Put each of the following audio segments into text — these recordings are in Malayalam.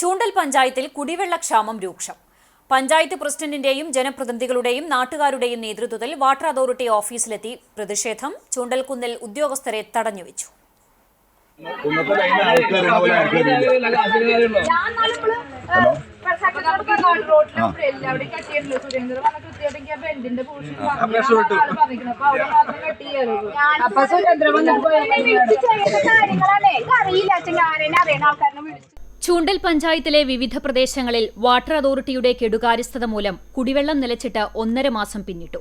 ചൂണ്ടൽ പഞ്ചായത്തിൽ കുടിവെള്ളക്ഷാമം രൂക്ഷം. പഞ്ചായത്ത് പ്രസിഡന്റിന്റെയും ജനപ്രതിനിധികളുടെയും നാട്ടുകാരുടെയും നേതൃത്വത്തിൽ വാട്ടർ അതോറിറ്റി ഓഫീസിലെത്തി പ്രതിഷേധം ചൂണ്ടൽക്കുന്നിൽ ഉദ്യോഗസ്ഥരെ തടഞ്ഞുവെച്ചു. അപ്പൊ സുരേന്ദ്രൻ വന്നപ്പോ അറിയില്ല അച്ഛൻ ആരെന്നെ അറിയുന്ന ആൾക്കാരനെ വിളിച്ചു ചൂണ്ടൽ പഞ്ചായത്തിലെ വിവിധ പ്രദേശങ്ങളിൽ വാട്ടർ അതോറിറ്റിയുടെ കെടുകാര്യസ്ഥത മൂലം കുടിവെള്ളം നിലച്ചിട്ട് ഒന്നര മാസം പിന്നിട്ടു.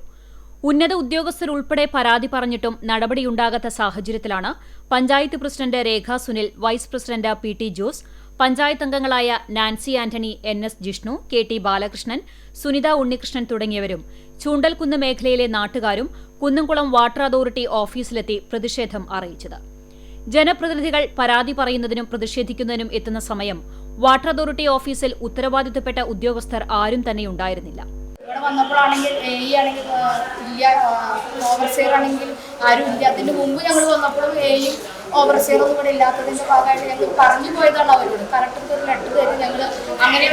ഉന്നത ഉദ്യോഗസ്ഥർ ഉൾപ്പെടെ പരാതി പറഞ്ഞിട്ടും നടപടിയുണ്ടാകാത്ത സാഹചര്യത്തിലാണ് panchayat president Rekha Sunil vice president P T Jose panchayat അംഗങ്ങളായ Nancy Antony N S Jishnu K T Balakrishnan Sunitha Unnikrishnan തുടങ്ങിയവരും ചൂണ്ടൽകുന്ന് മേഖലയിലെ നാട്ടുകാരും കുന്നംകുളം വാട്ടർ അതോറിറ്റി ഓഫീസിലെത്തി പ്രതിഷേധം അറിയിച്ചത്. ജനപ്രതിനിധികൾ പരാതി പറയുന്നതിനും പ്രതിഷേധിക്കുന്നതിനും എത്തുന്ന സമയം വാട്ടർ അതോറിറ്റി ഓഫീസിൽ ഉത്തരവാദിത്തപ്പെട്ട ഉദ്യോഗസ്ഥർ ആരും തന്നെ ഉണ്ടായിരുന്നില്ല. വന്നപ്പോഴാണെങ്കിൽ ആണെങ്കിൽ ഇല്ല ആണെങ്കിൽ ആരും ഇല്ല. ഞങ്ങൾ വന്നപ്പോഴും എയും ഭാഗമായിട്ട് ഞങ്ങൾ പറഞ്ഞു പോയതാണ് അവരോട്. ഒരു ഞങ്ങൾ അങ്ങനെ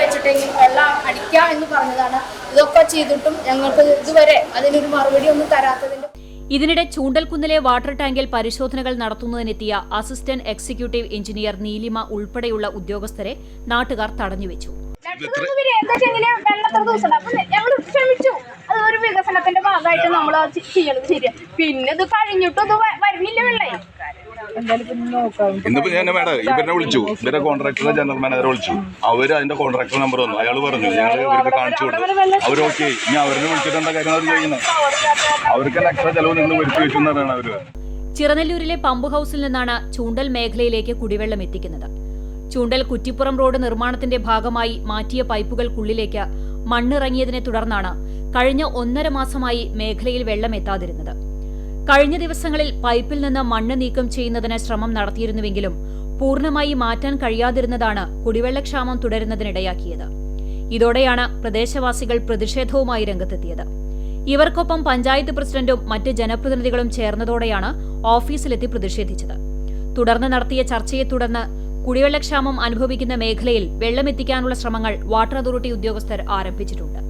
എന്ന് പറഞ്ഞതാണ്. ഇതൊക്കെ ചെയ്തിട്ടും ഞങ്ങൾക്ക് ഇതുവരെ അതിനൊരു മറുപടി ഒന്നും തരാത്തതിന്റെ ഇതിനിടെ ചൂണ്ടൽകുന്നിലെ വാട്ടർ ടാങ്കിൽ പരിശോധനകൾ നടത്തുന്നതിനെത്തിയ അസിസ്റ്റന്റ് എക്സിക്യൂട്ടീവ് എഞ്ചിനീയർ നീലിമ ഉൾപ്പെടെയുള്ള ഉദ്യോഗസ്ഥരെ നാട്ടുകാർ തടഞ്ഞുവെച്ചു. വികസനത്തിന്റെ ഭാഗമായിട്ട് നമ്മൾ ചെയ്യണം ശരിയാ. പിന്നെ ഇത് കഴിഞ്ഞിട്ടും വരുന്നില്ല വെള്ളേ. ഇന്നിപ്പോ ഞാൻ മേഡം ഇവരെ വിളിച്ചു. ഇവരെ കോൺട്രാക്ടറെ ജനറൽ മാനേജറെ വിളിച്ചു. അവർ അതിന്റെ കോൺട്രാക്ടർ നമ്പർ വന്നു അയാൾ പറഞ്ഞു ഞങ്ങൾ ഇവർക്ക് കാണിച്ചു കൊടുത്തു. അവർ ഓക്കെ ഇനി അവരെ വിളിച്ചിട്ട് എന്താ കാര്യം അവർ ചെയ്യുന്നത് അവർക്ക് എക്സ്ട്രാ ചെലവ് നിങ്ങൾ വരുത്തി വെച്ചു എന്നാണ് അവർ ചിറനെല്ലൂരിലെ പമ്പ് ഹൗസിൽ നിന്നാണ് ചൂണ്ടൽ മേഖലയിലേക്ക് കുടിവെള്ളം എത്തിക്കുന്നത്. ചൂണ്ടൽ കുറ്റിപ്പുറം റോഡ് നിർമ്മാണത്തിന്റെ ഭാഗമായി മാറ്റിയ പൈപ്പുകൾക്കുള്ളിലേക്ക് മണ്ണിറങ്ങിയതിനെ തുടർന്നാണ് കഴിഞ്ഞ ഒന്നര മാസമായി മേഖലയിൽ വെള്ളം എത്താതിരുന്നത്. കഴിഞ്ഞ ദിവസങ്ങളിൽ പൈപ്പിൽ നിന്ന് മണ്ണ് നീക്കം ചെയ്യുന്നതിന് ശ്രമം നടത്തിയിരുന്നുവെങ്കിലും പൂർണമായി മാറ്റാൻ കഴിയാതിരുന്നതാണ് കുടിവെള്ളക്ഷാമം തുടരുന്നതിനിടയാക്കിയത്. ഇതോടെയാണ് പ്രദേശവാസികൾ പ്രതിഷേധവുമായി രംഗത്തെത്തിയത്. ഇവർക്കൊപ്പം പഞ്ചായത്ത് പ്രസിഡന്റും മറ്റ് ജനപ്രതിനിധികളും ചേർന്നതോടെയാണ് ഓഫീസിലെത്തി പ്രതിഷേധിച്ചത്. തുടർന്ന് നടത്തിയ ചർച്ചയെ തുടർന്ന് കുടിവെള്ളക്ഷാമം അനുഭവിക്കുന്ന മേഖലയിൽ വെള്ളമെത്തിക്കാനുള്ള ശ്രമങ്ങൾ വാട്ടർ അതോറിറ്റി ഉദ്യോഗസ്ഥർ ആരംഭിച്ചിട്ടുണ്ട്.